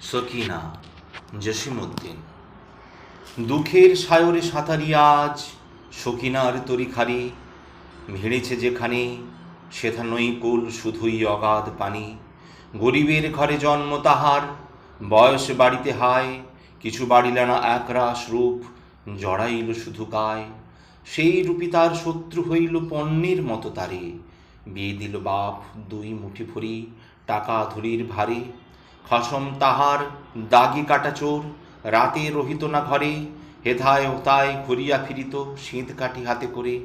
সকিনা জসিমুদ্দিন দুঃখের সায়রে সাঁতারি আজ সকিনার তরিখারি ভিড়েছে যেখানে সেথা নৈকুল শুধুই অগাধ পানি। গরিবের ঘরে জন্ম তাহার, বয়স বাড়িতে হায়, কিছু বাড়িল না একরাশ রূপ, জড়াইল শুধু গায়। সেই রূপী তার শত্রু হইল পণ্যের মতো তারে। বিয়ে দিল বাপ দুই মুঠি ভরি, টাকা ধুরির ভারে। খসম তাহার দাগি কাটা চোর, রাতে রহিত না ঘরে, হেথায় হোতায় ঘুরিয়া ফিরিত শীত কাঠি হাতে করে,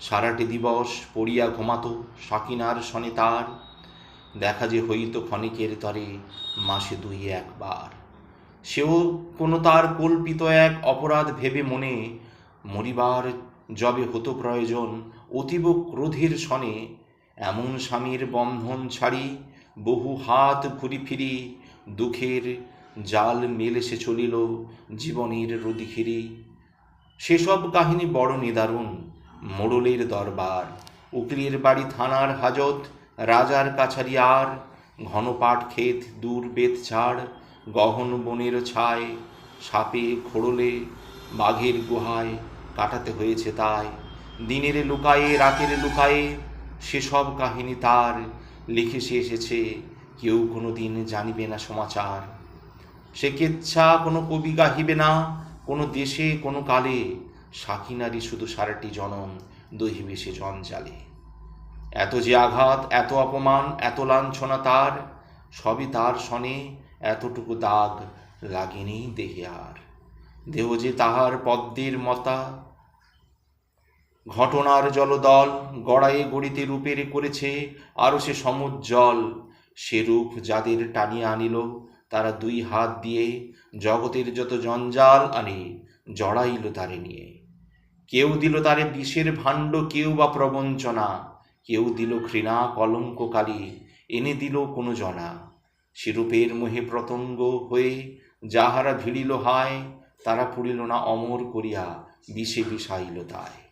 সারাটি দিবস পড়িয়া ঘুমাত সাকিনার সনে তার, দেখা যে হইত ক্ষণিকের তরে মাসে দুই একবার। সেও কোনো তার কল্পিত এক অপরাধ ভেবে মনে, মরিবার যবে হতো প্রয়োজন অতীব ক্রোধের সনে, এমন স্বামীর বন্ধন ছাড়ি বহু হাত ঘুরি ফিরি, দুঃখের জাল মেলে সে চলিল জীবনের রদিখিরি সেসব কাহিনী বড় নিদারুণ, মোড়লের দরবার, উকিলের বাড়ি থানার হাজত, রাজার কাছারি আর ঘন পাট ক্ষেত, দূর বেত ছাড় গহন বনের ছায়, সাপে খোড়লে বাঘের গুহায় কাটাতে হয়েছে তাই। দিনের লুকায়ে, রাতের লুকায়ে, সেসব কাহিনী তার লিখে এসেছে, কেউ কোনো দিন জানিবে না সমাচার। সে কেচ্ছা কোনো কবি গাহিবে না, কোনো দেশে কোনো কালে। সাকিনারি শুধু সারাটি জনম, দহিবে সে জঞ্জালে। এত যে আঘাত, এত অপমান, এত লাঞ্ছনা তার, সবই তার সনে এতটুকু দাগ লাগেনি দেহে আর। দেহ যে তাহার পদ্মের মতা ঘটনার জলদল গড়ায়ে গড়িতে রূপের করেছে আরও সে সমুজ্জ্বল। সে রূপ যাদের টানিয়ে আনিল, তারা দুই হাত দিয়ে জগতের যত জঞ্জাল আনে, জড়াইল তারে নিয়ে। কেউ দিল তারে বিষের ভাণ্ড, কেউ বা প্রবঞ্চনা। কেউ দিল ঘৃণা কলঙ্ক কালি এনে দিল কোনো জনা। শিরূপের মোহে প্রতঙ্গ হয়ে যাহারা ভিড়িল হায়, তারা পুড়িল না অমর করিয়া, বিষে বিষাইল তাই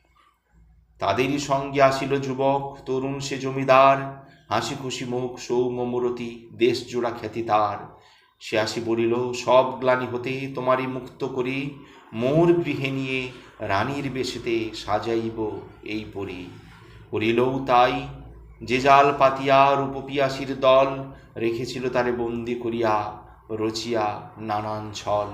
তাদেরই সঙ্গে আসিল যুবক, তরুণ সে জমিদার। হাসি খুশি মুখ সৌম্য মূরতি, দেশ জোড়া খ্যাতি তার। সে আসি বলিল, সব গ্লানি হতে তোমারই মুক্ত করি, মোর গৃহে নিয়ে রানীর বেশেতে সাজাইব এই পরি। করিলও তাই। যে জাল পাতিয়া রূপপিয়াসির দল, রেখেছিল তারে বন্দি করিয়া, রচিয়া নানান ছল।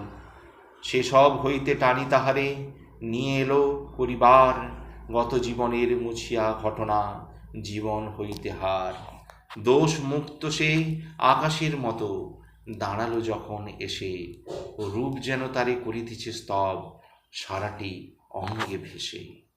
সেসব হইতে টানি তাহারে, নিয়ে এলো পরিবার। গত জীবনের মুছিয়া ঘটনা, জীবন হইতে হার। দোষ মুক্ত সে আকাশের মতো, দাঁড়াল যখন এসে, রূপ যেন তারে করিতেছে স্তব, সারাটি অঙ্গে ভেসে।